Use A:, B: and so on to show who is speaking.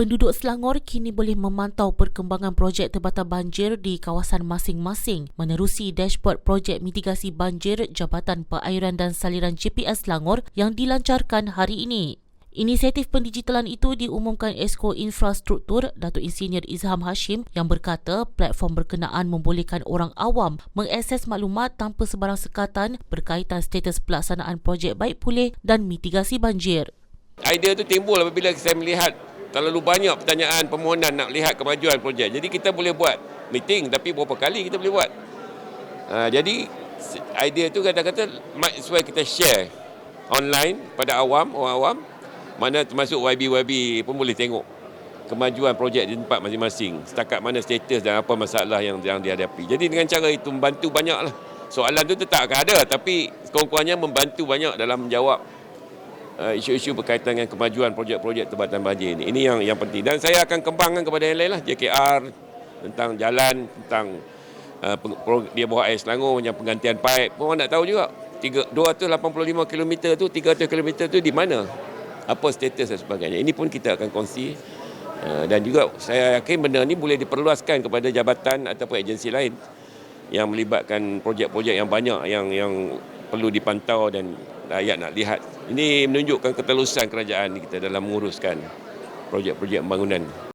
A: Penduduk Selangor kini boleh memantau perkembangan projek tempatan banjir di kawasan masing-masing menerusi dashboard projek mitigasi banjir Jabatan Perairan dan Saliran JPS Selangor yang dilancarkan hari ini. Inisiatif pendigitalan itu diumumkan Esko Infrastruktur Datuk Insinyur Izham Hashim yang berkata platform berkenaan membolehkan orang awam mengakses maklumat tanpa sebarang sekatan berkaitan status pelaksanaan projek baik pulih dan mitigasi banjir.
B: Idea tu timbul apabila saya melihat terlalu banyak pertanyaan permohonan nak lihat kemajuan projek. Jadi kita boleh buat meeting tapi berapa kali kita boleh buat. Ha, jadi idea tu kata-kata might as well kita share online pada awam, orang awam. Mana termasuk YB-YB pun boleh tengok kemajuan projek di tempat masing-masing. Setakat mana status dan apa masalah yang, yang dihadapi. Jadi dengan cara itu membantu banyaklah. Soalan tu tetap akan ada tapi sekurang-kurangnya membantu banyak dalam menjawab uh, isu-isu berkaitan dengan kemajuan projek-projek tempatan banjir ini. Ini yang yang penting. Dan saya akan kembangkan kepada yang lain lah. JKR tentang jalan tentang uh, dia bawah air Selangor yang penggantian pipe. Pun nak tahu juga 3, 285 km tu 300 km tu di mana? Apa status dan sebagainya. Ini pun kita akan kongsi. Uh, dan juga saya yakin benda ni boleh diperluaskan kepada jabatan ataupun agensi lain yang melibatkan projek-projek yang banyak yang yang perlu dipantau dan rakyat nak lihat. Ini menunjukkan ketelusan kerajaan kita dalam menguruskan projek-projek pembangunan.